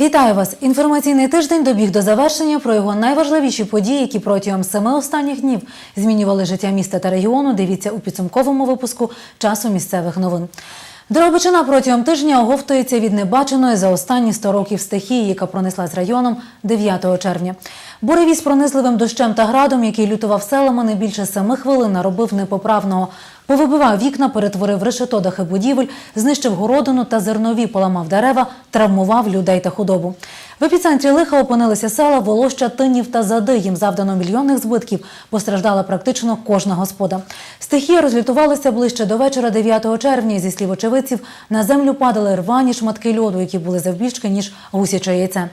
Вітаю вас! Інформаційний тиждень добіг до завершення про його найважливіші події, які протягом семи останніх днів змінювали життя міста та регіону. Дивіться у підсумковому випуску часу місцевих новин. Дрогобичина протягом тижня оговтується від небаченої за останні 100 років стихії, яка пронеслась районом 9 червня. Буревій з пронизливим дощем та градом, який лютував селами не більше семи хвилин, наробив непоправного. Повибивав вікна, перетворив решето дахи будівель, знищив городину та зернові, поламав дерева, травмував людей та худобу. В епіцентрі лиха опинилися села Волоща, Тинів та Зади. Їм завдано мільйонних збитків. Постраждала практично кожна господа. Стихія розлютувалася ближче до вечора 9 червня. Зі слів очевидців, на землю падали рвані шматки льоду, які були завбільшки, ніж гусяче яйце.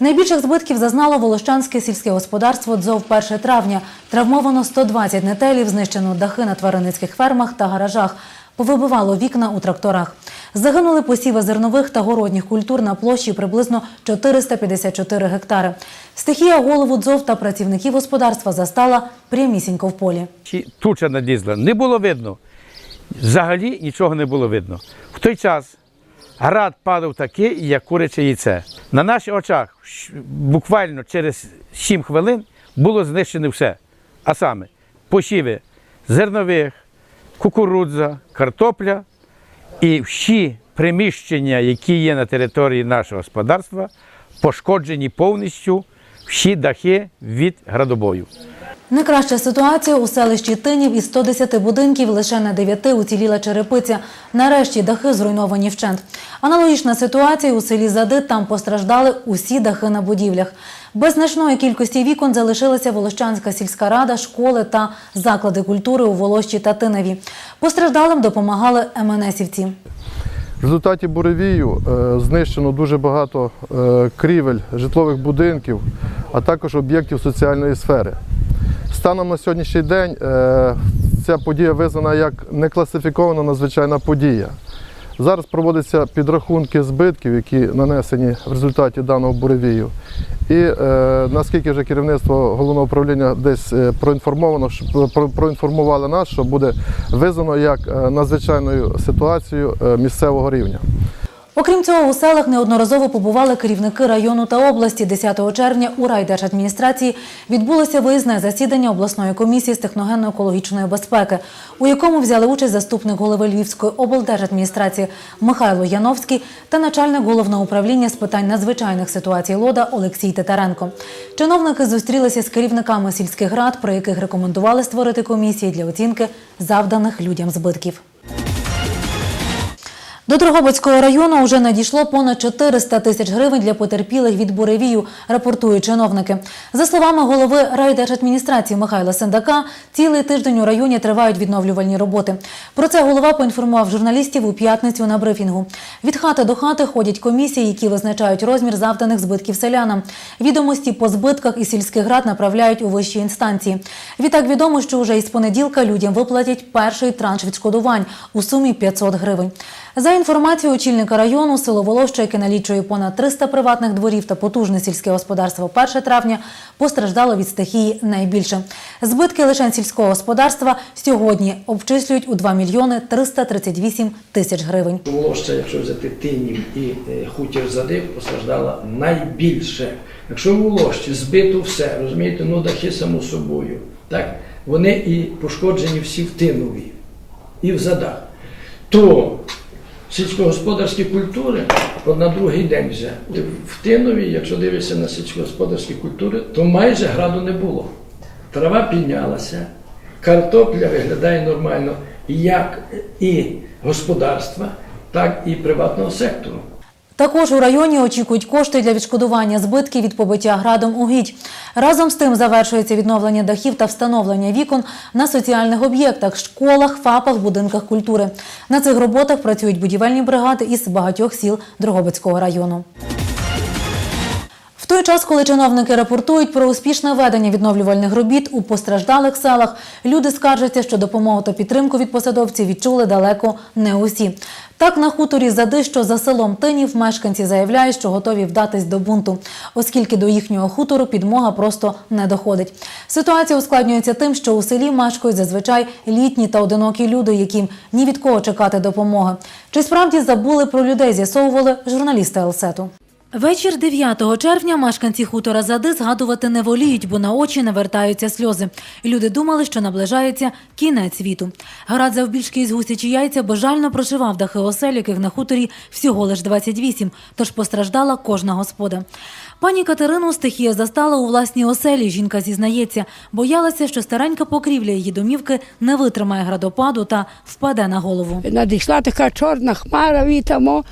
Найбільших збитків зазнало Волощанське сільське господарство «Дзов 1 травня. Травмовано 120 нетелів, знищено дахи на тваринницьких фермах та гаражах. Повибивало вікна у тракторах. Загинули посіви зернових та городніх культур на площі приблизно 454 гектари. Стихія голову дзов та працівників господарства застала прямісінько в полі. Туча надлізла, не було видно. Взагалі нічого не було видно. В той час град падав такий, як куряче яйце. На наших очах буквально через 7 хвилин було знищено все. А саме посіви зернових, кукурудза, картопля і всі приміщення, які є на території нашого господарства, пошкоджені повністю всі дахи від градобою. Найкраща ситуація у селищі Тинів із 110 будинків лише на 9 уціліла черепиця. Нарешті дахи зруйновані вщент. Аналогічна ситуація у селі Зади. Там постраждали усі дахи на будівлях. Без значної кількості вікон залишилася Волощанська сільська рада, школи та заклади культури у Волощі та Тиневі. Постраждалим допомагали МНСівці. В результаті буревію е, знищено дуже багато е, крівель житлових будинків, а також об'єктів соціальної сфери. Станом на сьогоднішній день е, ця подія визнана як некласифікована надзвичайна подія. Зараз проводяться підрахунки збитків, які нанесені в результаті даного буревію. І е, наскільки вже керівництво головного управління десь е, проінформовано, що- проінформували нас, що буде визнано як е, надзвичайною ситуацією е, місцевого рівня. Окрім цього, у селах неодноразово побували керівники району та області. 10 червня у райдержадміністрації відбулося виїзне засідання обласної комісії з техногенно-екологічної безпеки, у якому взяли участь заступник голови Львівської облдержадміністрації Михайло Яновський та начальник головного управління з питань надзвичайних ситуацій Лода Олексій Титаренко. Чиновники зустрілися з керівниками сільських рад, при яких рекомендували створити комісії для оцінки завданих людям збитків. До Дрогобицького району вже надійшло понад 400 тисяч гривень для потерпілих від буревію, рапортують чиновники. За словами голови райдержадміністрації Михайла Сендака, цілий тиждень у районі тривають відновлювальні роботи. Про це голова поінформував журналістів у п'ятницю на брифінгу. Від хати до хати ходять комісії, які визначають розмір завданих збитків селянам. Відомості по збитках із сільських рад направляють у вищі інстанції. Відтак відомо, що вже із понеділка людям виплатять перший транш відшкодувань у сумі 500 гривень. За інформацією очільника району, село Волоща, яке налічує понад 300 приватних дворів та потужне сільське господарство 1 травня, постраждало від стихії найбільше. Збитки лише сільського господарства сьогодні обчислюють у 2 мільйони 338 тисяч гривень. Волоща, якщо взяти тинів і е, хутір задив, постраждала найбільше. Якщо в Волощі збито все, розумієте, ну дахи само собою, так? вони і пошкоджені всі в тинові і в задах, то сільськогосподарські культури на другий день вже в тинові, якщо дивишся на сільськогосподарські культури, то майже граду не було. Трава піднялася, картопля виглядає нормально як і господарства, так і приватного сектору. Також у районі очікують кошти для відшкодування збитків від побиття градом угідь. Разом з тим завершується відновлення дахів та встановлення вікон на соціальних об'єктах, школах, ФАПах, будинках культури. На цих роботах працюють будівельні бригади із багатьох сіл Дрогобицького району. Той час, коли чиновники рапортують про успішне ведення відновлювальних робіт у постраждалих селах, люди скаржаться, що допомогу та підтримку від посадовців відчули далеко не усі. Так, на хуторі Зади, що за селом Тинів, мешканці заявляють, що готові вдатись до бунту, оскільки до їхнього хутору підмога просто не доходить. Ситуація ускладнюється тим, що у селі мешкають зазвичай літні та одинокі люди, яким ні від кого чекати допомоги. Чи справді забули про людей, з'ясовували журналісти Елсету. Вечір 9 червня мешканці хутора Зади згадувати не воліють, бо на очі не вертаються сльози. Люди думали, що наближається кінець світу. Град завбільшки із гусячі яйця бажально проживав дахи осель, яких на хуторі всього лиш 28, тож постраждала кожна господа. Пані Катерину стихія застала у власній оселі. Жінка зізнається, боялася, що старенька покрівля її домівки не витримає градопаду та впаде на голову. Надійшла така чорна хмара вітамо,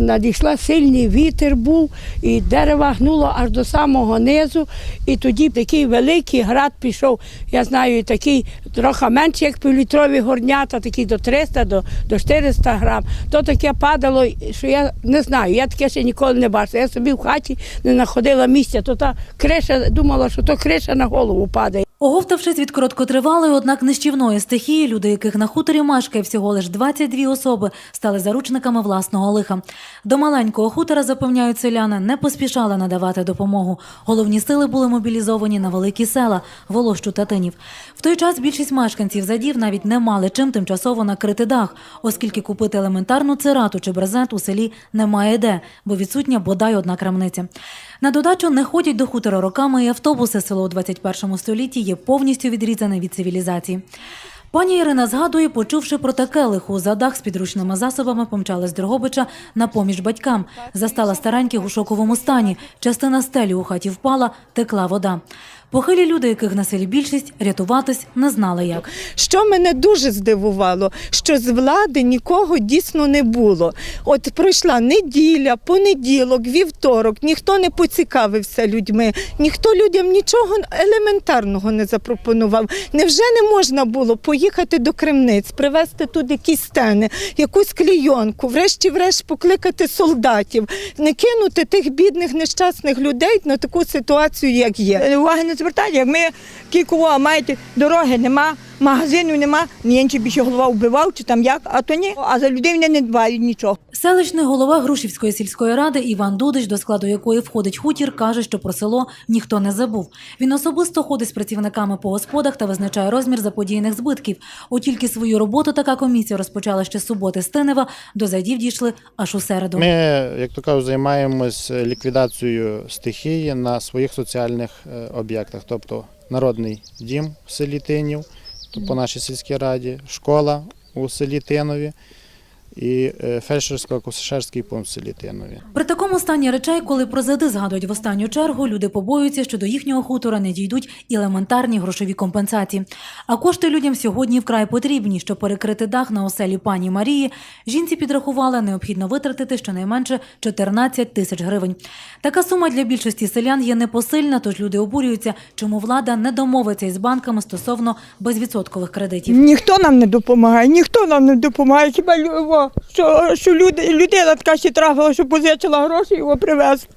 надійшла сильний вітер був, і дерева гнуло аж до самого низу. І тоді такий великий град пішов. Я знаю, такий трохи менший, як півлітрові горнята, такий до 300, до, до 400 грам. То таке падало, що я не знаю, я таке ще ніколи не бачила. Я собі в хаті не знаходила місця, то та криша, думала, що то криша на голову падає. Оговтавшись від короткотривалої, однак нищівної стихії, люди, яких на хуторі мешкає всього лиш 22 особи, стали заручниками власного лиха. До маленького хутора, запевняють селяни, не поспішали надавати допомогу. Головні сили були мобілізовані на великі села Волощу та Тинів. В той час більшість мешканців задів навіть не мали чим тимчасово накрити дах, оскільки купити елементарну цирату чи брезент у селі немає де, бо відсутня бодай одна крамниця. На додачу не ходять до хутора роками і автобуси. Село у 21 столітті є повністю відрізане від цивілізації. Пані Ірина згадує, почувши про таке лиху за дах з підручними засобами, помчала з Дрогобича на поміж батькам. Застала стареньких у шоковому стані. Частина стелі у хаті впала, текла вода. Похилі люди, яких на селі більшість, рятуватись не знали як. Що мене дуже здивувало, що з влади нікого дійсно не було. От пройшла неділя, понеділок, вівторок, ніхто не поцікавився людьми, ніхто людям нічого елементарного не запропонував. Невже не можна було поїхати до Кремниць, привезти тут якісь стени, якусь клійонку, врешті-врешт покликати солдатів, не кинути тих бідних нещасних людей на таку ситуацію, як є. Уваги не звертає, як ми кількова маєте, дороги нема, магазинів нема, ні інші більше голова вбивав чи там як, а то ні. А за людей вони не дбають нічого. Селищний голова Грушівської сільської ради Іван Дудич, до складу якої входить хутір, каже, що про село ніхто не забув. Він особисто ходить з працівниками по господах та визначає розмір заподіяних збитків. От тільки свою роботу така комісія розпочала ще з суботи з Тинева, до задів дійшли аж у середу. Ми, як то кажуть, займаємось ліквідацією стихії на своїх соціальних е, об'єктах, тобто народний дім в селі Тинів, по нашій сільській раді, школа у селі Тинові і е, фельдшерсько-акушерський пункт в селі Тинові. При такому стані речей, коли про зади згадують в останню чергу, люди побоюються, що до їхнього хутора не дійдуть елементарні грошові компенсації. А кошти людям сьогодні вкрай потрібні, щоб перекрити дах на оселі пані Марії. Жінці підрахували, необхідно витратити щонайменше 14 тисяч гривень. Така сума для більшості селян є непосильна, тож люди обурюються, чому влада не домовиться із банками стосовно безвідсоткових кредитів. Ніхто нам не допомагає, ніхто нам не допомагає. Хіба що, що люди, людина така ще трапила, що позичила гроші, його привезли.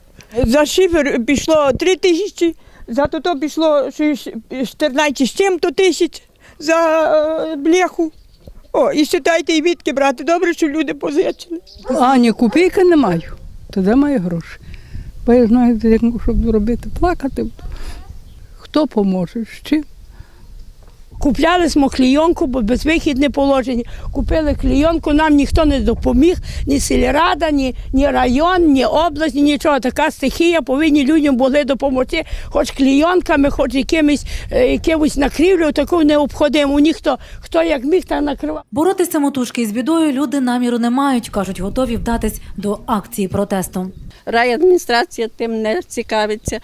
За шифер пішло 3 тисячі, за то пішло щось 14 з чим-то тисяч за е, бляху. О, і считайте, і відки брати. Добре, що люди позичили. А ні копійки не маю. Тоді маю гроші. Бо я знаю, щоб робити, плакати. Хто поможе? З чим? Купляли smo клійонку, бо безвихідне положення. Купили клійонку, нам ніхто не допоміг, ні сільрада, ні, ні район, ні область, ні нічого. Така стихія повинні людям були допомогти, хоч клійонками, хоч якимось, е, якимось накрівлю, таку необходиму. Ніхто, хто як міг, так накривав. Боротися самотужки із бідою люди наміру не мають, кажуть, готові вдатись до акції протесту. райадміністрація тим не цікавиться.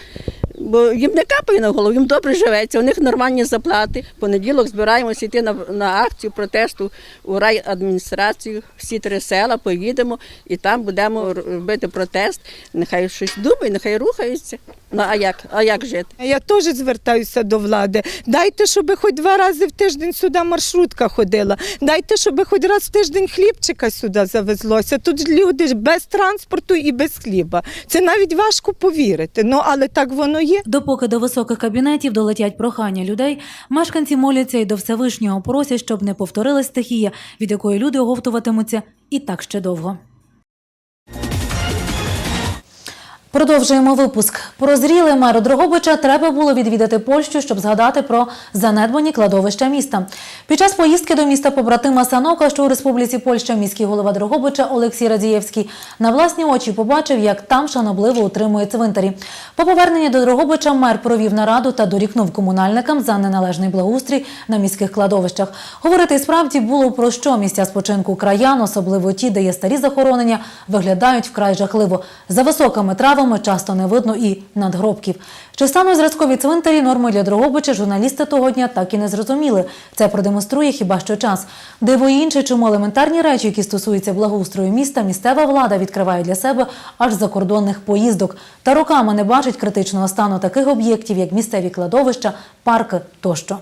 Бо їм не капає на голову, їм добре живеться, у них нормальні заплати. Понеділок збираємося йти на, на акцію протесту у райадміністрацію, всі три села, поїдемо і там будемо робити протест. Нехай щось думає, нехай рухаються. Ну а як? А як жити? Я теж звертаюся до влади. Дайте, щоб хоч два рази в тиждень сюди маршрутка ходила. Дайте, щоб хоч раз в тиждень хлібчика сюди завезлося. Тут люди без транспорту і без хліба. Це навіть важко повірити. Ну але так воно є. Допоки до високих кабінетів долетять прохання людей, мешканці моляться і до Всевишнього просять, щоб не повторилась стихія, від якої люди оговтуватимуться і так ще довго. Продовжуємо випуск. Прозріли меру Дрогобича треба було відвідати Польщу, щоб згадати про занедбані кладовища міста. Під час поїздки до міста побратима Санока, що у Республіці Польща, міський голова Дрогобича Олексій Радієвський на власні очі побачив, як там шанобливо утримують цвинтарі. По поверненні до Дрогобича мер провів нараду та дорікнув комунальникам за неналежний благоустрій на міських кладовищах. Говорити справді було про що місця спочинку краян, особливо ті, де є старі захоронення, виглядають вкрай жахливо. За високими травами часто не видно і надгробків. Чи стануть зразкові цвинтарі нормою для Дрогобича, журналісти того дня так і не зрозуміли. Це продемонструє хіба що час. Диво і інше, чому елементарні речі, які стосуються благоустрою міста, місцева влада відкриває для себе аж закордонних поїздок. Та роками не бачить критичного стану таких об'єктів, як місцеві кладовища, парки тощо.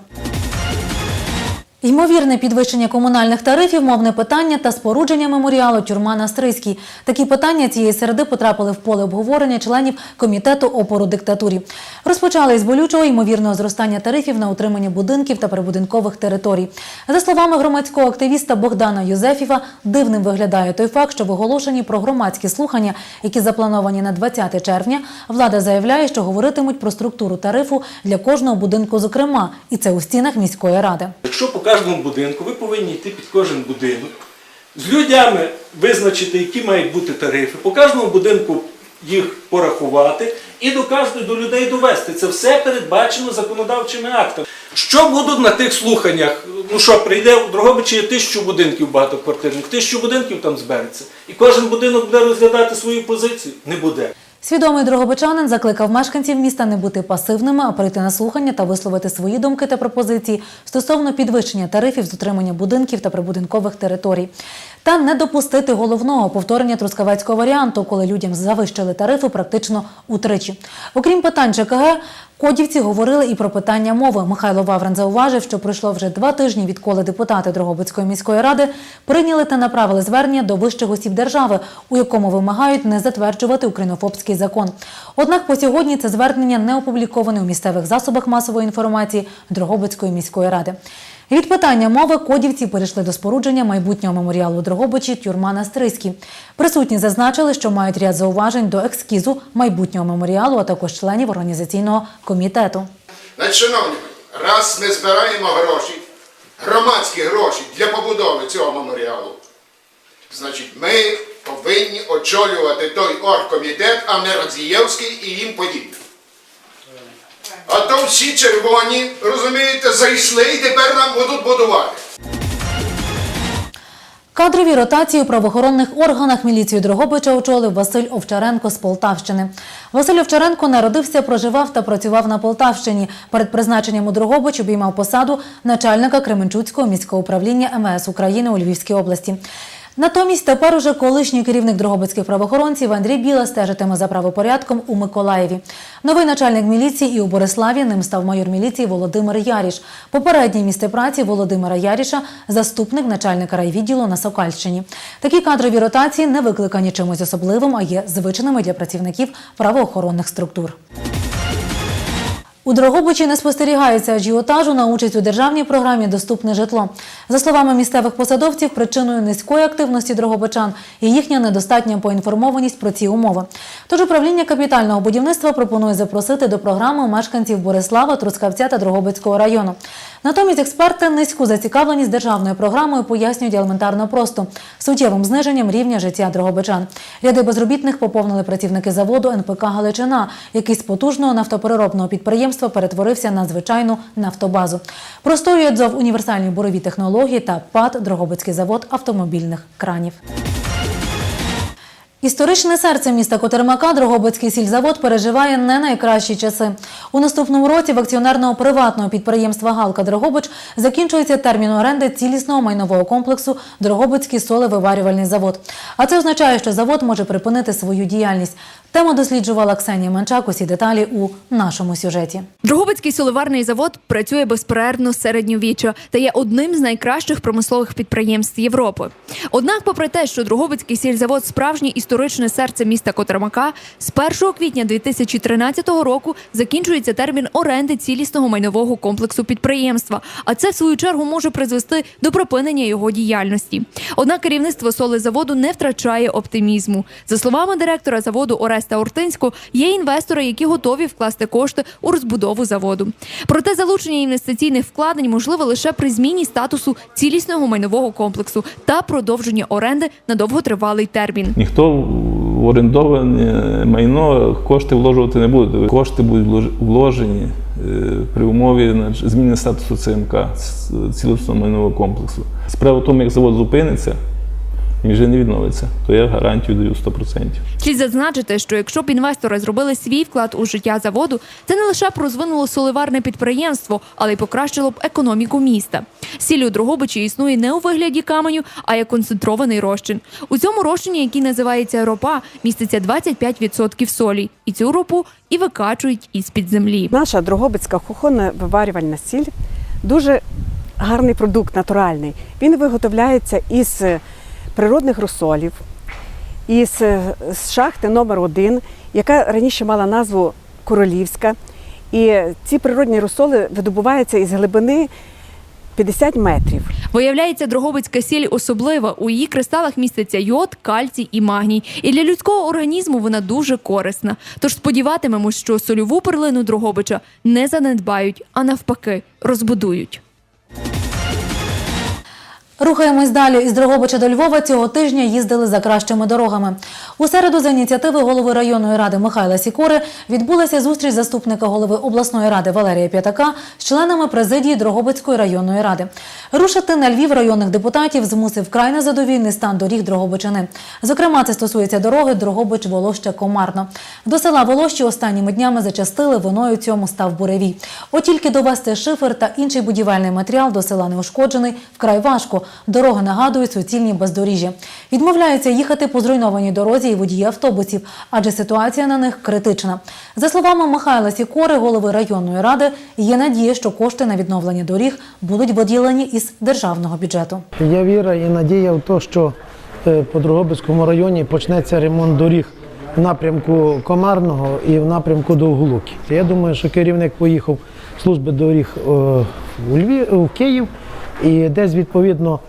Ймовірне підвищення комунальних тарифів, мовне питання та спорудження меморіалу тюрма на Стрийській. Такі питання цієї середи потрапили в поле обговорення членів комітету опору диктатурі. Розпочали із болючого ймовірного зростання тарифів на утримання будинків та прибудинкових територій. За словами громадського активіста Богдана Юзефіва, дивним виглядає той факт, що в оголошенні про громадські слухання, які заплановані на 20 червня, влада заявляє, що говоритимуть про структуру тарифу для кожного будинку, зокрема, і це у стінах міської ради. Якщо кожному будинку, ви повинні йти під кожен будинок, з людьми визначити, які мають бути тарифи, по кожному будинку їх порахувати і до кожного до людей довести. Це все передбачено законодавчими актами. Що будуть на тих слуханнях? Ну що, прийде у Дрогобичі є тисячу будинків багатоквартирних, тисячу будинків там збереться. І кожен будинок буде розглядати свою позицію? Не буде. Свідомий дрогобичанин закликав мешканців міста не бути пасивними, а прийти на слухання та висловити свої думки та пропозиції стосовно підвищення тарифів з утримання будинків та прибудинкових територій. Та не допустити головного повторення трускавецького варіанту, коли людям завищили тарифи практично утричі. Окрім питань ЖКГ, Кодівці говорили і про питання мови. Михайло Ваврен зауважив, що пройшло вже два тижні, відколи депутати Дрогобицької міської ради прийняли та направили звернення до вищих осіб держави, у якому вимагають не затверджувати українофобський закон. Однак по сьогодні це звернення не опубліковане у місцевих засобах масової інформації Дрогобицької міської ради. Від питання мови кодівці перейшли до спорудження майбутнього меморіалу Дрогобичі тюрма на Стрийській. Присутні зазначили, що мають ряд зауважень до екскізу майбутнього меморіалу, а також членів організаційного комітету. Значить, шановні, раз ми збираємо гроші, громадські гроші для побудови цього меморіалу, значить, ми повинні очолювати той оргкомітет, а не Радзієвський і їм подібне. А то всі червоні, розумієте, зайшли і тепер нам будуть будувати. Кадрові ротації у правоохоронних органах міліцію Дрогобича очолив Василь Овчаренко з Полтавщини. Василь Овчаренко народився, проживав та працював на Полтавщині. Перед призначенням у Дрогобич обіймав посаду начальника Кременчуцького міського управління МВС України у Львівській області. Натомість тепер уже колишній керівник дрогобицьких правоохоронців Андрій Біла стежитиме за правопорядком у Миколаєві. Новий начальник міліції і у Бориславі ним став майор міліції Володимир Яріш. Попереднє місце праці Володимира Яріша заступник начальника райвідділу на Сокальщині. Такі кадрові ротації не викликані чимось особливим, а є звичними для працівників правоохоронних структур. У Дрогобичі не спостерігається ажіотажу на участь у державній програмі Доступне житло. За словами місцевих посадовців, причиною низької активності дрогобичан є їхня недостатня поінформованість про ці умови. Тож управління капітального будівництва пропонує запросити до програми мешканців Борислава, Трускавця та Дрогобицького району. Натомість експерти низьку зацікавленість державною програмою пояснюють елементарно просто суттєвим зниженням рівня життя дрогобичан. Ряди безробітних поповнили працівники заводу НПК Галичина, який з потужного нафтопереробного підприємства перетворився на звичайну нафтобазу. Простоює дзов універсальні бурові технології та ПАД Дрогобицький завод автомобільних кранів. Історичне серце міста Котермака Дрогобицький сільзавод переживає не найкращі часи. У наступному році в акціонерного приватного підприємства Галка Дрогобич закінчується термін оренди цілісного майнового комплексу Дрогобицький солевиварювальний завод. А це означає, що завод може припинити свою діяльність. Тему досліджувала Ксенія Манчак. Усі деталі у нашому сюжеті. Дрогобицький соливарний завод працює безперервно з середньовіччя та є одним з найкращих промислових підприємств Європи. Однак, попри те, що Дрогобицький сільзавод справжній історичний історичне серце міста Котрамака, з 1 квітня 2013 року закінчується термін оренди цілісного майнового комплексу підприємства. А це в свою чергу може призвести до припинення його діяльності. Однак керівництво солезаводу не втрачає оптимізму. За словами директора заводу Ореста Ортинського, є інвестори, які готові вкласти кошти у розбудову заводу. Проте залучення інвестиційних вкладень можливо лише при зміні статусу цілісного майнового комплексу та продовженні оренди на довготривалий термін. Ніхто в орендоване майно кошти вложувати не буде. Кошти будуть вложені е, при умові зміни статусу ЦМК цілісного майнового комплексу. Справа в тому, як завод зупиниться вже не відновиться, то я гарантію даю 100%. Слід зазначити, що якщо б інвестори зробили свій вклад у життя заводу, це не лише б розвинуло соливарне підприємство, але й покращило б економіку міста. Сіль у Дрогобичі існує не у вигляді каменю, а як концентрований розчин. У цьому розчині, який називається ропа, міститься 25% солі, і цю ропу і викачують із під землі. Наша Дрогобицька кухонна виварювальна сіль дуже гарний продукт, натуральний. Він виготовляється із е, природних розсолів, із е, шахти номер 1 яка раніше мала назву Королівська. І ці природні розсоли видобуваються із глибини 50 метрів. Виявляється, Дрогобицька сіль особлива. У її кристалах міститься йод, кальцій і магній. І для людського організму вона дуже корисна. Тож сподіватимемось, що сольову перлину Дрогобича не занедбають, а навпаки, розбудують. Рухаємось далі. Із Дрогобича до Львова цього тижня їздили за кращими дорогами. У середу за ініціативи голови районної ради Михайла Сікори відбулася зустріч заступника голови обласної ради Валерія П'ятака з членами президії Дрогобицької районної ради. Рушити на Львів районних депутатів змусив вкрай незадовільний стан доріг Дрогобичини. Зокрема, це стосується дороги Дрогобич Волоща Комарно. До села Волощі останніми днями зачастили, виною цьому став буревій. От тільки довести шифер та інший будівельний матеріал до села неушкоджений вкрай важко. Дороги нагадують суцільні бездоріжжя. Відмовляються їхати по зруйнованій дорозі і водії автобусів, адже ситуація на них критична. За словами Михайла Сікори, голови районної ради, є надія, що кошти на відновлення доріг будуть виділені із державного бюджету. Є віра і надія в те, що е, по Дрогобицькому районі почнеться ремонт доріг в напрямку Комарного і в напрямку Довгулуки. Я думаю, що керівник поїхав служби доріг е, у Львів, в Київ і десь відповідно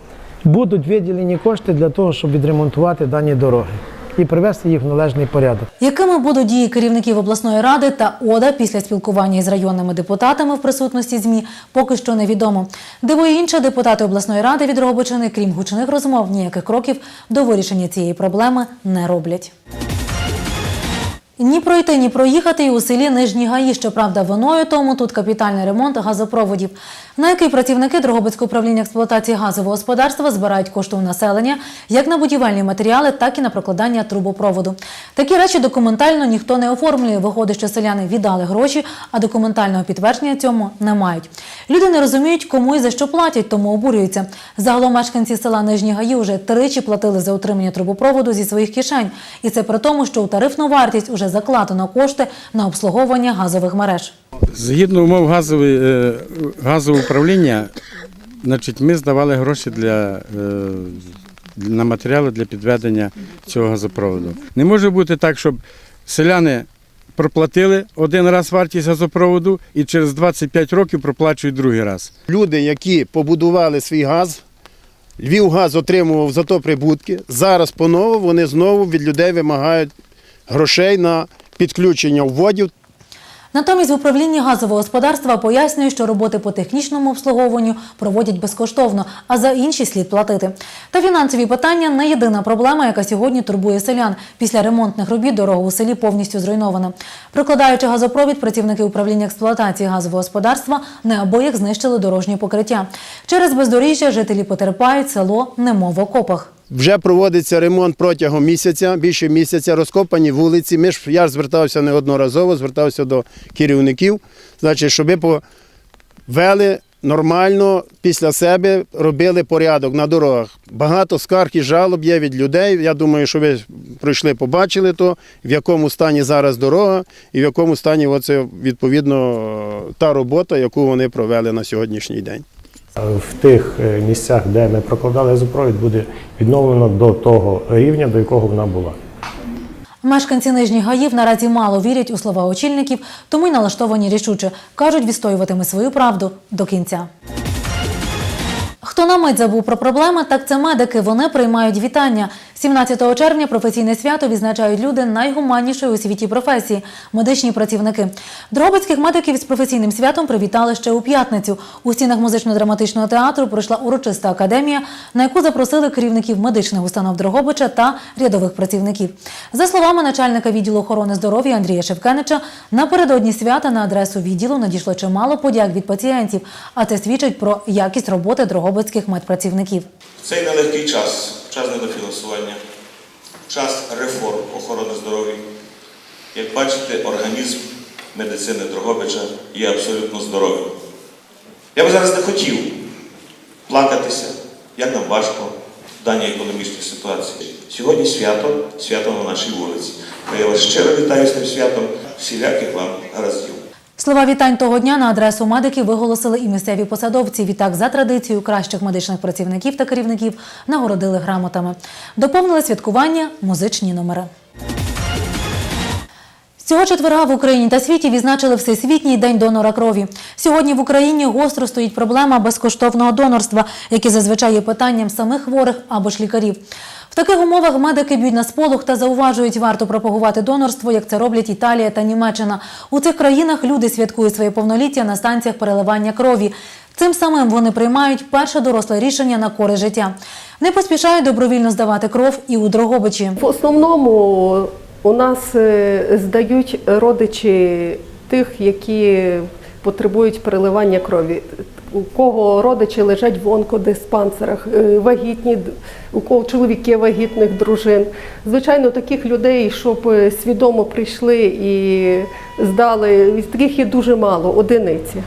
будуть виділені кошти для того, щоб відремонтувати дані дороги і привести їх в належний порядок. Якими будуть дії керівників обласної ради та ОДА після спілкування із районними депутатами в присутності ЗМІ, поки що невідомо. Дивує інше, депутати обласної ради від Дрогобичини, крім гучних розмов, ніяких кроків до вирішення цієї проблеми не роблять. Ні пройти, ні проїхати і у селі Нижні Гаї. Щоправда, виною тому тут капітальний ремонт газопроводів, на який працівники Дрогобицького управління експлуатації газового господарства збирають кошти у населення як на будівельні матеріали, так і на прокладання трубопроводу. Такі речі документально ніхто не оформлює. Виходить, що селяни віддали гроші, а документального підтвердження цьому не мають. Люди не розуміють, кому і за що платять, тому обурюються. Загалом мешканці села Нижні Гаї вже тричі платили за утримання трубопроводу зі своїх кишень. І це при тому, що у тарифну вартість уже закладено кошти на обслуговування газових мереж. Згідно умов газової, е, газового управління, значить, ми здавали гроші для, е, на матеріали для підведення цього газопроводу. Не може бути так, щоб селяни проплатили один раз вартість газопроводу і через 25 років проплачують другий раз. Люди, які побудували свій газ, Львівгаз отримував за то прибутки. Зараз поново вони знову від людей вимагають грошей на підключення вводів Натомість в управлінні газового господарства пояснюють, що роботи по технічному обслуговуванню проводять безкоштовно, а за інші слід платити. Та фінансові питання не єдина проблема, яка сьогодні турбує селян. Після ремонтних робіт дорога у селі повністю зруйнована. Прокладаючи газопровід, працівники управління експлуатації газового господарства неабияк знищили дорожнє покриття. Через бездоріжжя жителі потерпають село немов в окопах. Вже проводиться ремонт протягом місяця, більше місяця, розкопані вулиці. Ми ж я ж звертався неодноразово, звертався до керівників, значить, щоб вели нормально після себе, робили порядок на дорогах. Багато скарг і жалоб є від людей. Я думаю, що ви пройшли, побачили то, в якому стані зараз дорога, і в якому стані оце відповідно та робота, яку вони провели на сьогоднішній день. В тих е, місцях, де ми прокладали газопровід, буде відновлено до того рівня, до якого вона була. Мешканці нижніх гаїв наразі мало вірять у слова очільників, тому й налаштовані рішуче. Кажуть, відстоюватиме свою правду до кінця. Хто на мить забув про проблеми, так це медики. Вони приймають вітання. 17 червня професійне свято відзначають люди найгуманнішої у світі професії медичні працівники. Дрогобицьких медиків з професійним святом привітали ще у п'ятницю. У стінах музично-драматичного театру пройшла урочиста академія, на яку запросили керівників медичних установ Дрогобича та рядових працівників. За словами начальника відділу охорони здоров'я Андрія Шевкенича, напередодні свята на адресу відділу надійшло чимало подяк від пацієнтів, а це свідчить про якість роботи дрогобицьких медпрацівників. В цей нелегкий час, час не до фінансування, час реформ охорони здоров'я. Як бачите, організм медицини Дрогобича є абсолютно здоровим. Я би зараз не хотів плакатися, як нам важко в даній економічній ситуації. Сьогодні свято, свято на нашій вулиці. Я вас щиро вітаю з тим святом, всіляких вам гараздів. Слова вітань того дня на адресу медиків виголосили і місцеві посадовці. Відтак, за традицією кращих медичних працівників та керівників нагородили грамотами. Доповнили святкування музичні номери. Цього четверга в Україні та світі відзначили Всесвітній день донора крові. Сьогодні в Україні гостро стоїть проблема безкоштовного донорства, яке зазвичай є питанням самих хворих або ж лікарів. В таких умовах медики б'ють на сполох та зауважують, варто пропагувати донорство, як це роблять Італія та Німеччина. У цих країнах люди святкують своє повноліття на станціях переливання крові. Цим самим вони приймають перше доросле рішення на користь життя. Не поспішають добровільно здавати кров і у Дрогобичі. В основному у нас е, здають родичі тих, які потребують переливання крові. У кого родичі лежать в онкодиспансерах, е, вагітні, у кого чоловіки вагітних дружин. Звичайно, таких людей, щоб е, свідомо прийшли і здали, таких є дуже мало, одиниці.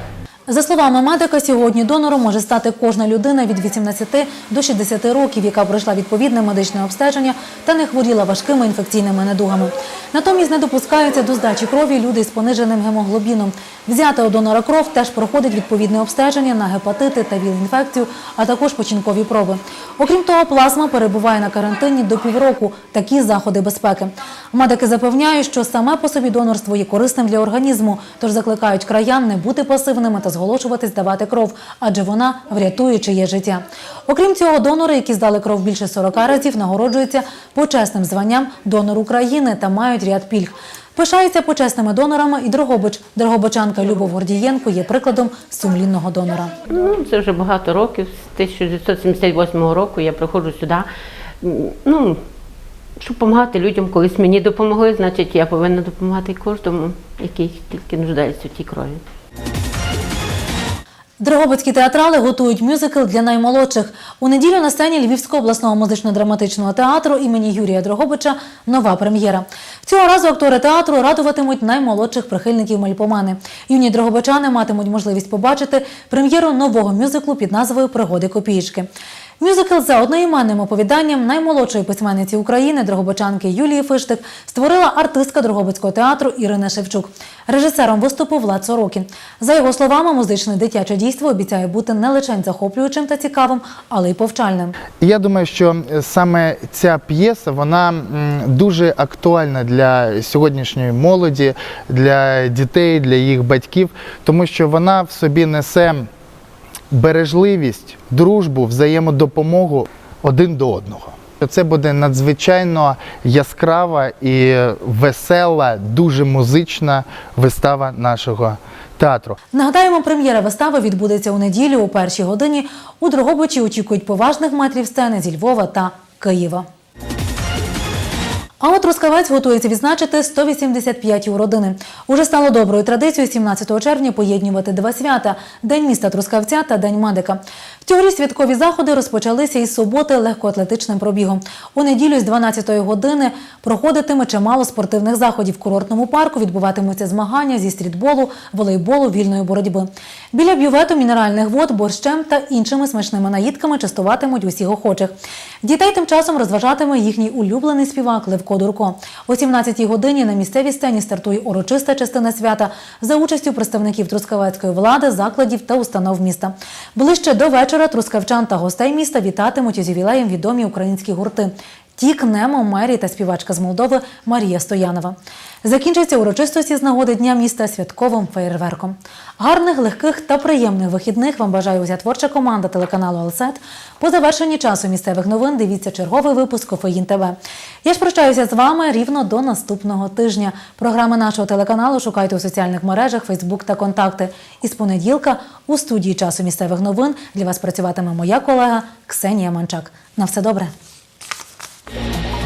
За словами медика, сьогодні донором може стати кожна людина від 18 до 60 років, яка пройшла відповідне медичне обстеження та не хворіла важкими інфекційними недугами. Натомість не допускаються до здачі крові люди з пониженим гемоглобіном. Взяти у донора кров теж проходить відповідне обстеження на гепатити та віл-інфекцію, а також печінкові проби. Окрім того, плазма перебуває на карантині до півроку. Такі заходи безпеки. Медики запевняють, що саме по собі донорство є корисним для організму, тож закликають краян не бути пасивними та зголошуватись здавати кров, адже вона врятує чиє життя. Окрім цього, донори, які здали кров більше 40 разів, нагороджуються почесним званням донор України та мають ряд пільг. Пишається почесними донорами і Дрогобич. Дрогобичанка Любов Гордієнко є прикладом сумлінного донора. Ну, це вже багато років. З 1978 року я приходжу сюди. Ну, щоб допомагати людям, колись мені допомогли, значить я повинна допомагати кожному, який тільки нуждається в тій крові. Дрогобицькі театрали готують мюзикл для наймолодших. У неділю на сцені Львівського обласного музично-драматичного театру імені Юрія Дрогобича нова прем'єра. Цього разу актори театру радуватимуть наймолодших прихильників мальпомани. Юні дрогобичани матимуть можливість побачити прем'єру нового мюзиклу під назвою Пригоди копієчки. Мюзикл за одноіменним оповіданням наймолодшої письменниці України, дрогобичанки Юлії Фиштик, створила артистка Дрогобицького театру Ірина Шевчук. Режисером виступу Влад Сорокін. За його словами, музичне дитяче дійство обіцяє бути не лише захоплюючим та цікавим, але й повчальним. Я думаю, що саме ця п'єса вона дуже актуальна для сьогоднішньої молоді, для дітей, для їх батьків, тому що вона в собі несе бережливість, дружбу, взаємодопомогу один до одного. Це буде надзвичайно яскрава і весела, дуже музична вистава нашого театру. Нагадаємо, прем'єра вистави відбудеться у неділю у першій годині. У Дрогобичі очікують поважних метрів сцени зі Львова та Києва. А от Трускавець готується відзначити 185 у родини. Уже стало доброю традицією 17 червня поєднувати два свята День міста Трускавця та День медика. Цьогоріч святкові заходи розпочалися із суботи легкоатлетичним пробігом. У неділю з 12-ї години проходитиме чимало спортивних заходів. В курортному парку відбуватимуться змагання зі стрітболу, волейболу, вільної боротьби. Біля бювету мінеральних вод, борщем та іншими смачними наїдками частуватимуть усіх охочих. Дітей тим часом розважатиме їхній улюблений співак Левко Дурко. О 17-й годині на місцевій сцені стартує урочиста частина свята за участю представників трускавецької влади, закладів та установ міста. Ближче до вечора трускавчан та гостей міста вітатимуть із ювілеєм відомі українські гурти. Тік Немо, Мері та співачка з Молдови Марія Стоянова. Закінчаться урочистості з нагоди Дня міста святковим феєрверком. Гарних, легких та приємних вихідних вам бажає уся творча команда телеканалу Алсет. По завершенні часу місцевих новин дивіться черговий випуск Кофеїн ТВ. Я ж прощаюся з вами рівно до наступного тижня. Програми нашого телеканалу шукайте у соціальних мережах Фейсбук та Контакти. І з понеділка у студії часу місцевих новин для вас працюватиме моя колега Ксенія Манчак. На все добре. Música